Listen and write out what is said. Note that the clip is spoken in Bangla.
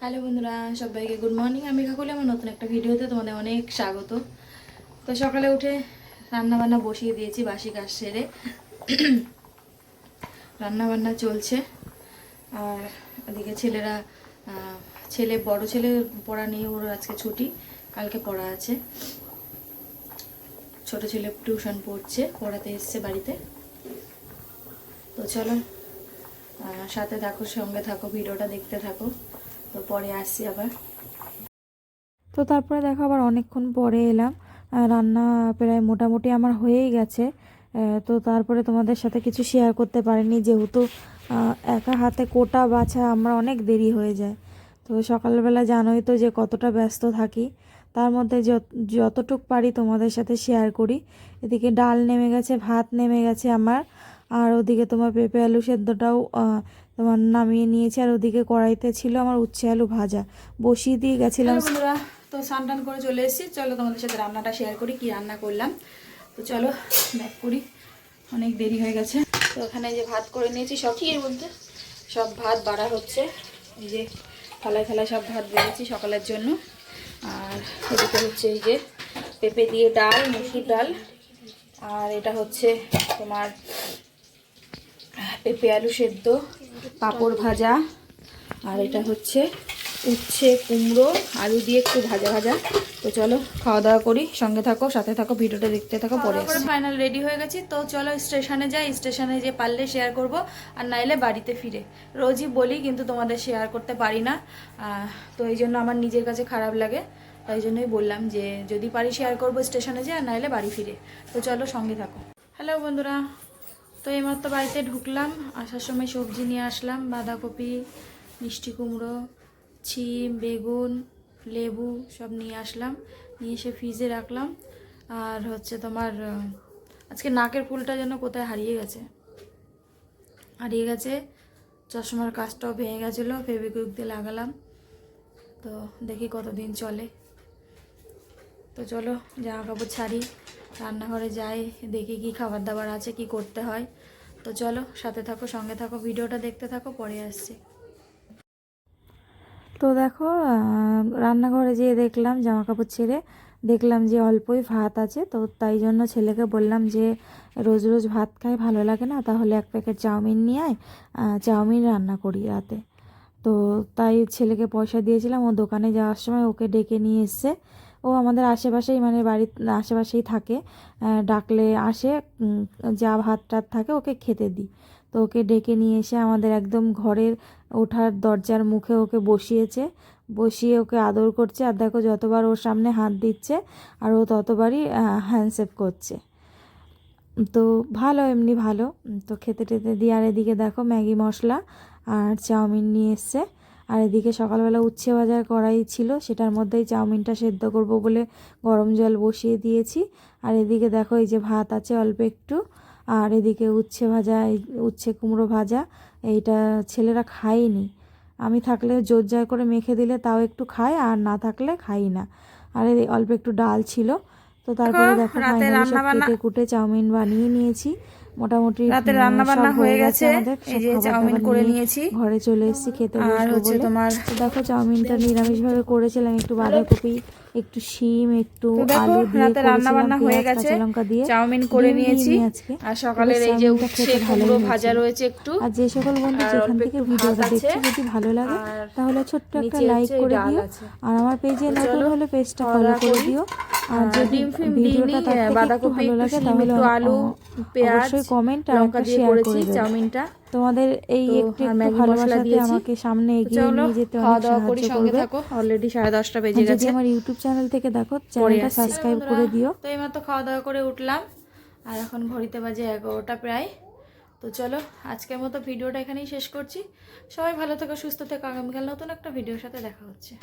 হ্যালো বন্ধুরা, সবাইকে গুড মর্নিং আমি কাকুলি, আমার নতুন একটা ভিডিওতে তোমাদের অনেক স্বাগত। তো সকালে উঠে রান্না বান্না বসিয়ে দিয়েছি বাসি কাজ সেরে। রান্না বান্না চলছে। আর ওদিকে ছেলেরা ছেলে, বড় ছেলে পড়া নেই ওর আজকে ছুটি, কালকে পড়া আছে। ছোট ছেলে টিউশন পড়ছে, পড়াতে এসছে বাড়িতে। তো চলো সাথে থাকো, সঙ্গে থাকো, ভিডিওটা দেখতে থাকো। তো পরে আসছি আবার। তো তারপরে দেখো আবার অনেকক্ষণ পরে এলাম। রান্না প্রায় মোটামুটি আমার হয়েই গেছে। তো তারপরে তোমাদের সাথে কিছু শেয়ার করতে পারিনি। যেহেতু একা হাতে কোটা বাছা আমরা অনেক দেরি হয়ে যায়। তো সকালবেলা জানোই তো যে কতটা ব্যস্ত থাকি। তার মধ্যে যত- যতটুক পারি তোমাদের সাথে শেয়ার করি। এদিকে ডাল নেমে গেছে, ভাত নেমে গেছে আমার। আর ওদিকে তোমার পেঁপে আলু সেদ্ধটাও তোমার নামিয়ে নিয়েছি আর ওদিকে কড়াইতে ছিল আমার উচ্ছে আলু ভাজা। বসিয়ে দিয়ে গেছিলাম। তো স্নান টান করে চলে এসেছি। চলো তোমাদের সাথে রান্নাটা শেয়ার করি, কি রান্না করলাম। তো চলো ব্যাক করি। অনেক দেরি হয়ে গেছে। তো ওখানে যে ভাত করে নিয়েছি, সব কি এর মধ্যে? সব ভাত বাড়া হচ্ছে। এই যে থালায় থালায় সব ভাত বেড়েছি সকালের জন্য। আর এদিকে হচ্ছে এই যে পেঁপে দিয়ে ডাল, মুসুর ডাল। আর এটা হচ্ছে তোমার পেঁপে আলু সেদ্ধ পাঁপড় ভাজা আর এটা হচ্ছে উচ্ছে কুমড়ো আলু দিয়ে একটু ভাজা ভাজা। তো চলো খাওয়া দাওয়া করি সঙ্গে থাকো সাথে থাকো ভিডিওটা দেখতে থাকো পরে ফাইনাল রেডি হয়ে গেছি তো চলো স্টেশনে যাই স্টেশনে যে পারলে শেয়ার করব আর নাইলে বাড়িতে ফিরে। রোজই বলি কিন্তু তোমাদের শেয়ার করতে পারি না। তো এই জন্য আমার নিজের কাছে খারাপ লাগে তাই জন্যই বললাম যে যদি পারি শেয়ার করব স্টেশনে যাই আর নাইলে বাড়ি ফিরে। তো চলো সঙ্গে থাকো। হ্যালো বন্ধুরা তো এইমাত্র বাড়িতে ঢুকলাম, আসার সময় সবজি নিয়ে আসলাম, বাঁধাকপি, মিষ্টি কুমড়ো, ছিম, বেগুন, লেবু সব নিয়ে আসলাম, নিয়ে এসে ফ্রিজে রাখলাম। আর হচ্ছে তোমার আজকে নাকের ফুলটা যেন কোথায় হারিয়ে গেছে। হারিয়ে গেছে, চশমার কাজটাও ভেঙে গেছিল ফেবিকুইক দিয়ে লাগালাম। তো দেখি কতদিন চলে। তো চলো জামা কাপড় ছাড়ি। রান্নাঘরে যাই, দেখি কি খাবার দাবার আছে, কি করতে হয়। তো চলো, সাথে থাকো, সঙ্গে থাকো, ভিডিওটা দেখতে থাকো, পরে আসছি। তো দেখো রান্নাঘরে যেয়ে দেখলাম জামা কাপড় ছেড়ে, দেখলাম যে অল্পই ভাত আছে, তো তাই জন্য ছেলেকে বললাম যে রোজ রোজ ভাত খাই, ভালো লাগে না, তাহলে এক প্যাকেট চাউমিন নিয়ে আয় চাউমিন রান্না করি রাতে। তো তাই ছেলেকে পয়সা দিয়েছিলাম, ও দোকানে যাওয়ার সময় ওকে ডেকে নিয়ে এসছে ও আমাদের আশেপাশেই মানে বাড়ির আশেপাশেই থাকে। ডাকলে আসে যা ভাত টাত থাকে ওকে খেতে দিই। তো ওকে ডেকে নিয়ে এসে আমাদের একদম ঘরের ওঠার দরজার মুখে ওকে বসিয়েছে। বসিয়ে ওকে আদর করছে আর দেখো যতবার ওর সামনে হাত দিচ্ছে আর ও ততবারই হ্যান্ডশেপ করছে। তো ভালো, এমনি ভালো। তো খেতে টেতে দিয়ে আর এদিকে দেখো ম্যাগি মশলা আর চাউমিন নিয়ে এসছে। আর এদিকে সকালবেলা উচ্ছে ভাজার কড়াই ছিল সেটার মধ্যেই চাউমিনটা সেদ্ধ করব বলে গরম জল বসিয়ে দিয়েছি। আর এদিকে দেখো এই যে ভাত আছে অল্প একটু আর এদিকে উচ্ছে ভাজা এই উচ্ছে কুমড়ো ভাজা এইটা ছেলেরা খায়নি। আমি থাকলে জোর জার করে মেখে দিলে তাও একটু খায় আর না থাকলে খাই না। আর অল্প একটু ডাল ছিল তো তারপরে দেখো রাতে ফাইনালি সব কেটে কুটে চাউমিন বানিয়ে নিয়েছি। মোটামুটি রাতে রান্না বান্না হয়ে গেছে এই যে চাউমিন করে নিয়েছি। ঘরে চলে এসেছি খেতে আর হচ্ছে তোমার দেখো চাউমিনটা নিরামিষ ভাবে করেছিলাম একটু বাঁধাকপি। একটু শিম একটু আলু দিয়ে রান্না বান্না হয়ে গেছে লঙ্কা দিয়ে। চাউমিন করে নিয়েছি। আর সকালের এই যে উচ্ছে কুমড়ো ভাজা রয়েছে একটু। আর যে সকল বন্ধু যেখান থেকে ভিডিওটা। দেখছ যদি ভালো লাগে তাহলে ছোট্ট একটা লাইক করে দিও। আর আমার পেজে নতুন হলে পেজটা ফলো করে দিও। আর যদি ভিডিওটা তার থেকে ভালো লাগে তাহলে আলু, পেঁয়াজ, অবশ্যই কমেন্ট আর শেয়ার করেছি করে দেবে। চাউমিনটা। তোমাদের এই একটু মশলা ভালোবাসাতে আমাকে সামনে এগিয়ে নিয়ে যেতে খাওয়া অনেক দাওয়া করি সাহায্য সঙ্গে করবে। থাকো অলরেডি সাড়ে দশটা বেজে যদি আমার ইউটিউব চ্যানেল থেকে দেখো চ্যানেলটা সাবস্ক্রাইব করে দিও। তো এইমাত্র খাওয়া দাওয়া করে উঠলাম আর এখন ঘড়িতে বাজে এগারোটা প্রায়। তো চলো আজকের মতো ভিডিওটা এখানেই শেষ করছি। সবাই ভালো থেকো সুস্থ থেকো আগামীকাল নতুন একটা ভিডিওর সাথে দেখা হচ্ছে।